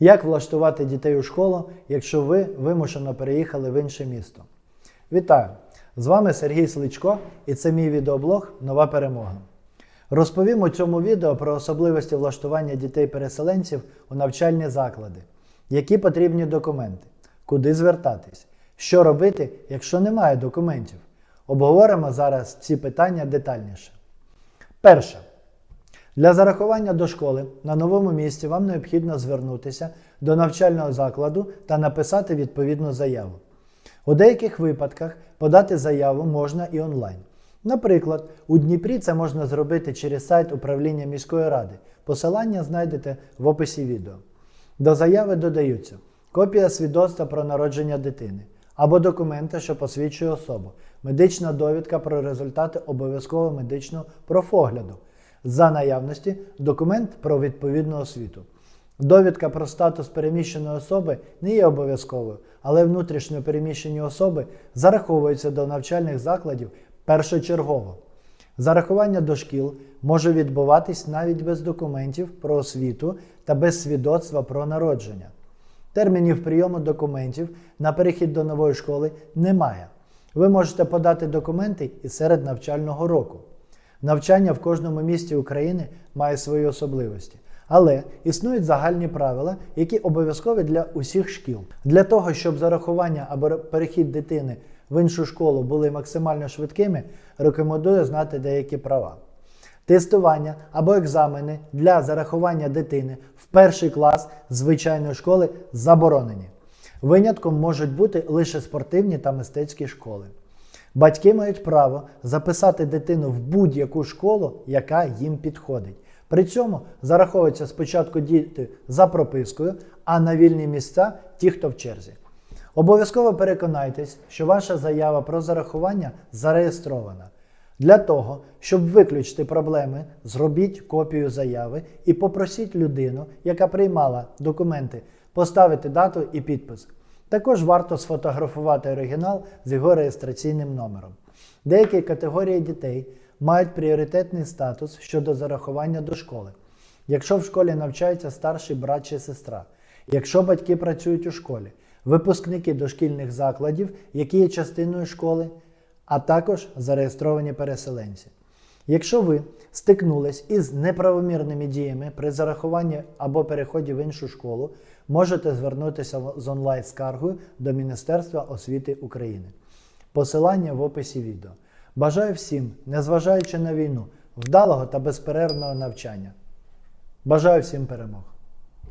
Як влаштувати дітей у школу, якщо ви вимушено переїхали в інше місто? Вітаю! З вами Сергій Сличко і це мій відеоблог Нова перемога. Розповім у цьому відео про особливості влаштування дітей-переселенців у навчальні заклади, які потрібні документи, куди звертатись, що робити, якщо немає документів. Обговоримо зараз ці питання детальніше. Перше. Для зарахування до школи на новому місці вам необхідно звернутися до навчального закладу та написати відповідну заяву. У деяких випадках подати заяву можна і онлайн. Наприклад, у Дніпрі це можна зробити через сайт управління міської ради. Посилання знайдете в описі відео. До заяви додаються копія свідоцтва про народження дитини або документа, що посвідчує особу, медична довідка про результати обов'язкового медичного профогляду. За наявності документ про відповідну освіту. Довідка про статус переміщеної особи не є обов'язковою, але внутрішньо переміщені особи зараховуються до навчальних закладів першочергово. Зарахування до шкіл може відбуватись навіть без документів про освіту та без свідоцтва про народження. Термінів прийому документів на перехід до нової школи немає. Ви можете подати документи і серед навчального року. Навчання в кожному місті України має свої особливості. Але існують загальні правила, які обов'язкові для усіх шкіл. Для того, щоб зарахування або перехід дитини в іншу школу були максимально швидкими, рекомендую знати деякі права. Тестування або екзамени для зарахування дитини в перший клас звичайної школи заборонені. Винятком можуть бути лише спортивні та мистецькі школи. Батьки мають право записати дитину в будь-яку школу, яка їм підходить. При цьому зараховуються спочатку діти за пропискою, а на вільні місця ті, хто в черзі. Обов'язково переконайтесь, що ваша заява про зарахування зареєстрована. Для того, щоб виключити проблеми, зробіть копію заяви і попросіть людину, яка приймала документи, поставити дату і підпис. Також варто сфотографувати оригінал з його реєстраційним номером. Деякі категорії дітей мають пріоритетний статус щодо зарахування до школи. Якщо в школі навчається старший брат чи сестра, якщо батьки працюють у школі, випускники дошкільних закладів, які є частиною школи, а також зареєстровані переселенці. Якщо ви стикнулись із неправомірними діями при зарахуванні або переході в іншу школу, можете звернутися з онлайн-скаргою до Міністерства освіти України. Посилання в описі відео. Бажаю всім, незважаючи на війну, вдалого та безперервного навчання. Бажаю всім перемог!